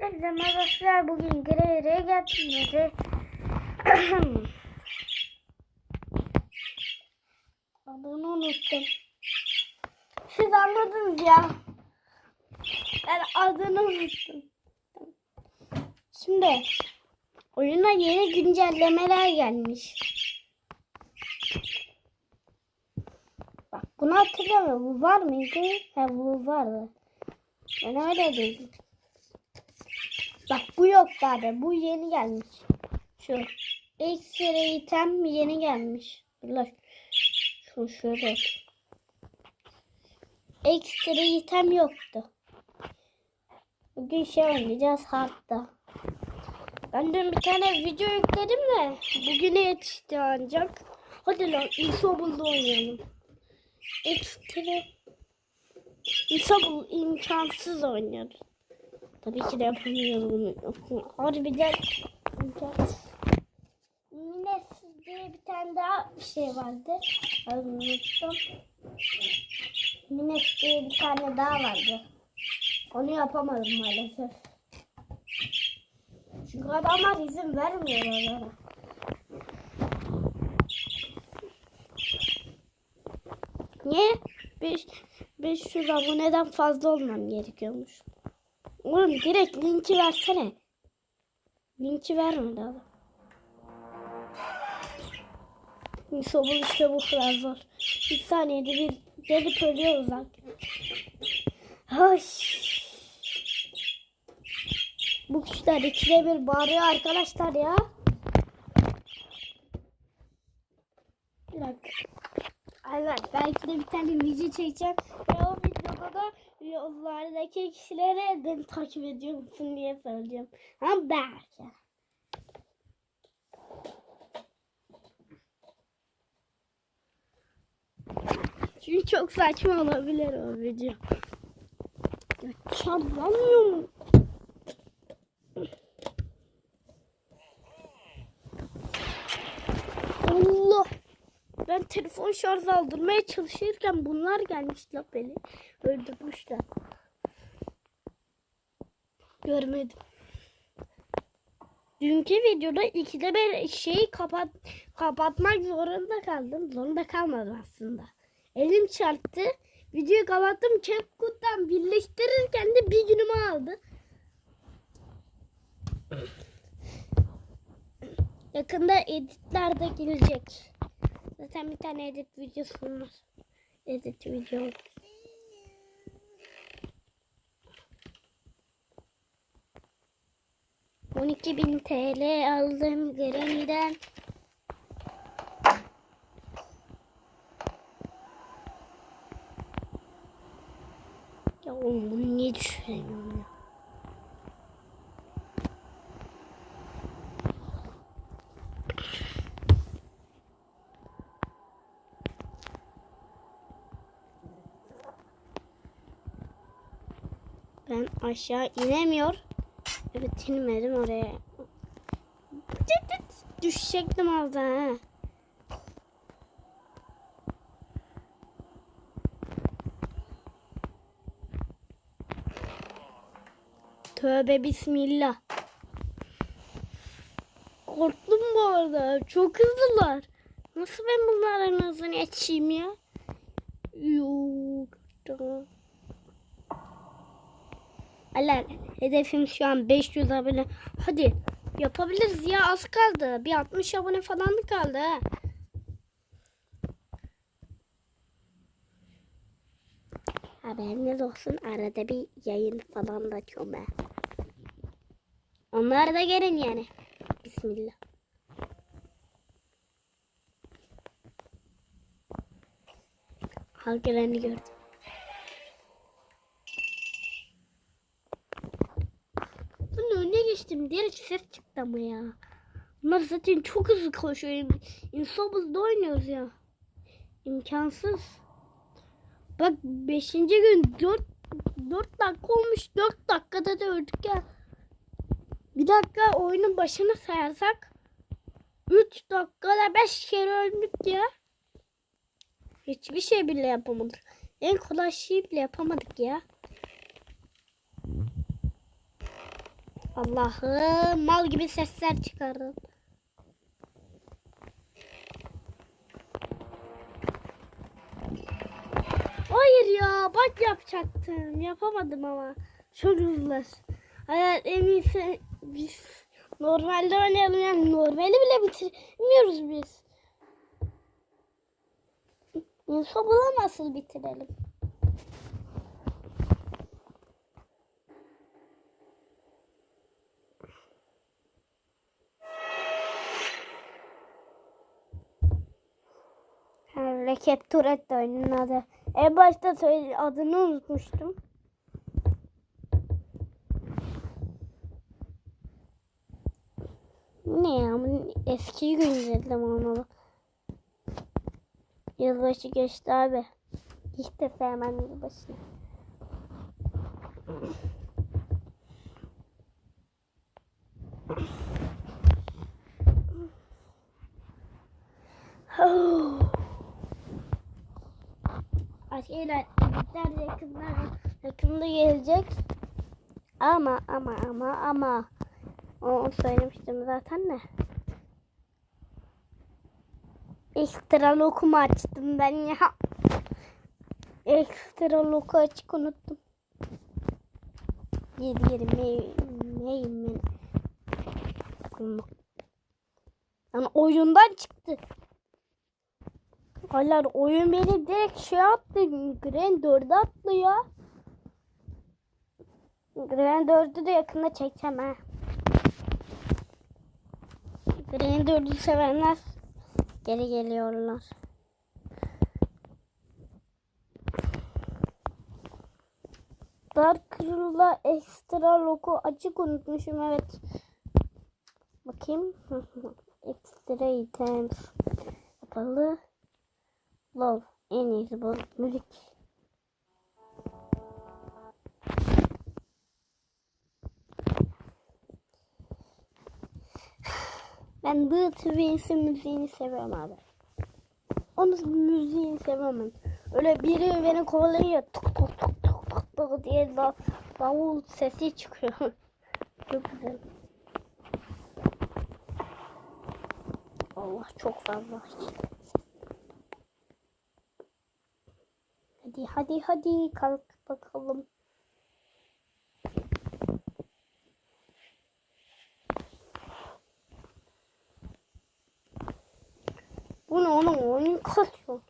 Hepinize arkadaşlar bugün Greyre'ye geldiğimde Adını unuttum. Siz anladınız ya. Ben adını unuttum. Şimdi oyuna yeni güncellemeler gelmiş. Bak bunu hatırlamıyorum. Bu var mıydı? Ha bu vardı. Ben öyle dedim. Bak bu yok abi. Bu yeni gelmiş. Şu ekstra item yeni gelmiş. Dur. Şu şurada. Ekstra item yoktu. Bugün şey oynayacağız hardta. Ben dün bir tane video yükledim de bugüne yetişti ancak. Hadi lan Insoble'da oynayalım. Ekstra Insoble imkansız oynuyoruz. Tabii ki de yapamıyorum. Harbiden imkansız. Mines diye bir tane daha bir şey vardı. Unuttum. Mines diye bir tane daha vardı. Onu yapamadım maalesef. Çünkü adamlar izin vermiyor onlara. Niye? 5 500 aboneden fazla olmam gerekiyormuş. Oğlum direkt linki versene. Linki vermedi adam. Sobul işte bu kadar zor. Bir saniyede bir gelip ölüyoruz zaten. Ay. Bu kuşlar ikide bir bağırıyor arkadaşlar ya. Bir dakika. Evet belki de bir tane video çekeceğim. Ve o videoda da yollardaki kişilere beni takip ediyor musun diye soracağım. Ama belki. Çünkü çok saçma olabilir o video. Ya çarpamıyor mu? Allah. Ben telefon şarj aldırmaya çalışırken bunlar gelmişler beni. Öldürmüşler. Görmedim. Dünkü videoda ikide bir şeyi kapat kapatmak zorunda kaldım. Zorunda kalmadım aslında. Elim çarptı. Videoyu kapattım. CapCut'tan birleştirirken de bir günümü aldı. Yakında editler de gelecek. Zaten bir tane edit videosu var. Edit video. On iki bin TL aldım Granny'den. Ya oğlum bunu niye düşüremiyorum ya? Ben aşağı inemiyor. Evet inmedim oraya. Düşecektim az daha. ha. Tövbe bismillah. Korktum bu arada. Çok hızlılar. Nasıl ben bunların hızını yetişeyim ya? Yok. Tamam. Alar hedefim şu an 500 abone. Hadi yapabiliriz ya az kaldı. Bir 60 abone falan kaldı ha. Haberiniz olsun arada bir yayın falan da açıyorum ben. Onlar da gelin yani. Bismillah. Halkelerini gördüm. Bunun geçtim. Direkt ses çıktı ama ya. Bunlar zaten çok hızlı koşuyor. Instable'da oynuyoruz ya. İmkansız. Bak 5. gün 4 4 dakika olmuş. 4 dakikada da öldük ya. Bir dakika oyunun başına sayarsak 3 dakikada 5 kere öldük ya. Hiçbir şey bile yapamadık. En kolay şeyi bile yapamadık ya. Allah'ım mal gibi sesler çıkardım. Hayır ya bak yapacaktım. Yapamadım ama. Çok hızlı. Hayır en iyisi biz normalde oynayalım yani normali bile bitirmiyoruz biz. Insobul'a nasıl bitirelim? Ha, Recep Tourette oyunun adı. En başta söyle adını unutmuştum. Ne ya? Eski güncelledim onu. Yılbaşı geçti abi. Defa hemen yılbaşı. Şeyler, editler yakında, yakında gelecek. Ama ama ama ama onu söylemiştim zaten de. Ekstra lokum açtım ben ya. Ekstra loku açık unuttum. Yedi yerim neyim ben. Yani oyundan çıktı. Hayır oyun beni direkt şey attı. Grand 4'e attı ya. Grand 4'ü de yakında çekeceğim ha. Grand 4'ü sevenler geri geliyorlar. Dark Crew'la ekstra logo açık unutmuşum evet. Bakayım. ekstra items. Kapalı. Love. En iyisi bu. Müzik. Ben The Twins'in müziğini seviyorum abi. Onun müziğini sevmem. Öyle biri beni kovalayınca tık tık tık tık tık tık diye da davul sesi çıkıyor. çok güzel. Allah çok fazla. Hadi hadi hadi kalk bakalım. Bu ne onun oyun kasıyor.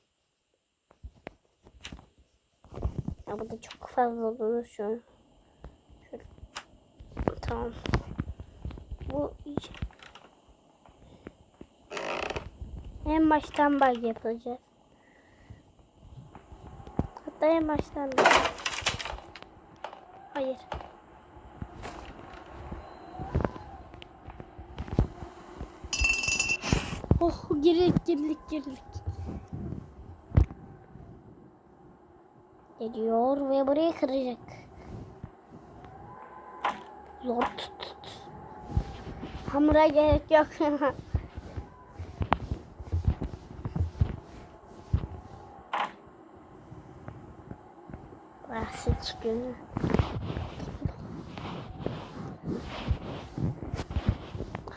Ya bu çok fazla durur şu an. Şöyle. Tamam. Bu iyice. En baştan bug yapacağız. Hatta en baştan da. Hayır. Oh girdik girdik girdik. Geliyor ve burayı kıracak. Zor tut tut. Hamura gerek yok. Çıkıyor.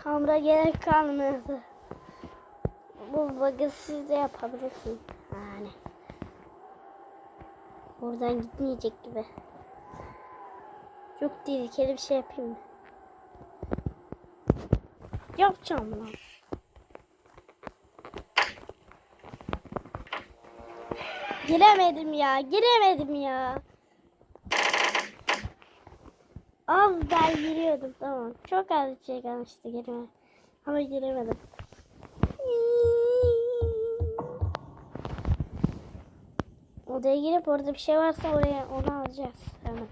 Hamura gerek kalmıyordu. Bu bug'ı siz de yapabilirsiniz. Yani. Buradan gitmeyecek gibi. Çok tehlikeli bir şey yapayım mı? Yapacağım lan. Giremedim ya. Giremedim ya. Az daha giriyordum tamam. Çok az bir şey kalmıştı girme. Ama giremedim. Odaya girip orada bir şey varsa oraya onu alacağız hemen.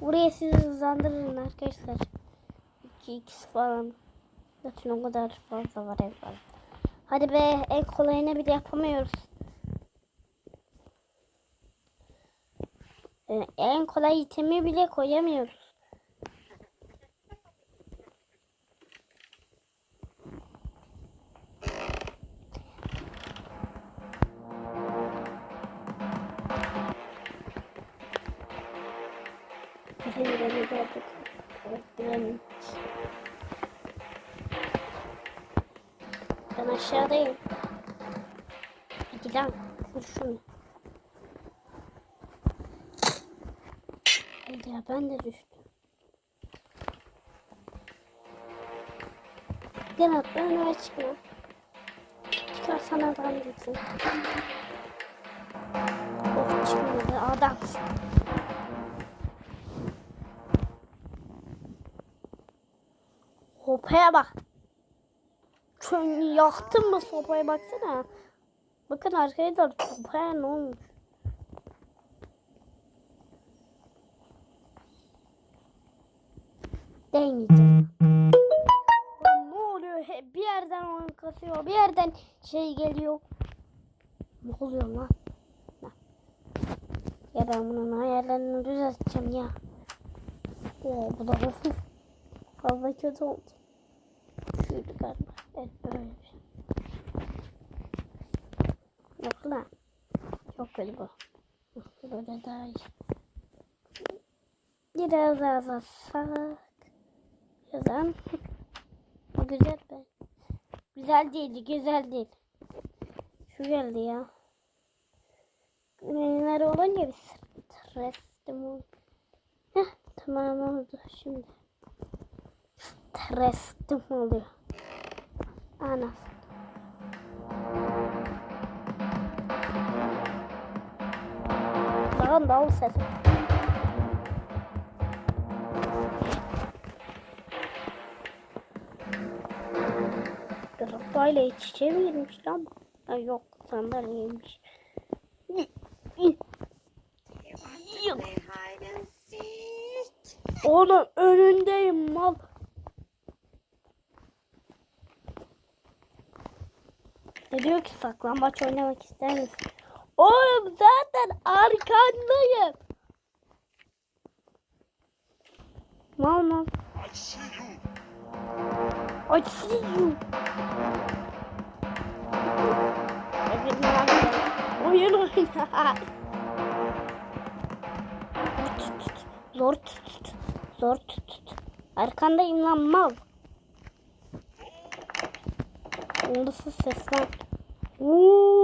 Buraya sizi hızlandırın arkadaşlar. 2x falan. Zaten o kadar fazla var ev var. Hadi be en kolayını bile yapamıyoruz. En kolay itemi bile koyamıyoruz. Ben aşağıdayım. Hadi lan kır şunu. Hadi ya ben de düştüm. Gel at ben öne çıkma. Çıkar sana adam gitsin. Oh çıkmadı adam. Sopaya bak. Köyünü yaktın mı sopaya baksana. Bakın arkadaşlar sopaya ne olmuş. Deneyeceğim. Ne oluyor? Bir yerden oyun kasıyor. Bir yerden şey geliyor. Ne oluyor? Lan. Ya ben bunun ayarlarını düzelteceğim ya. Oo, bu da hafif. Fazla kötü oldu. Evet böyle şey. Yok lan. Çok kötü bu. Böyle daha iyi. Biraz azaltsak. Yazan. Bu güzel be. Güzel değildi, güzel değil. Şu geldi ya. Neler olunca bir strestim oldu. Heh, tamam oldu şimdi. Strestim oluyor. Ana. Bakın davul sesi. Arabayla iç içe mi girmiş lan? Ha, yok sandalyeymiş. Oğlum önündeyim mal. Ne diyor ki saklambaç oynamak ister misin? Oğlum zaten arkandayım. Mal mal. I see you. I see you. Oyun oyna. Tut, tut, tut. Zor tut. Zor tut. Arkandayım lan mal. Ondası ses lan. Oo.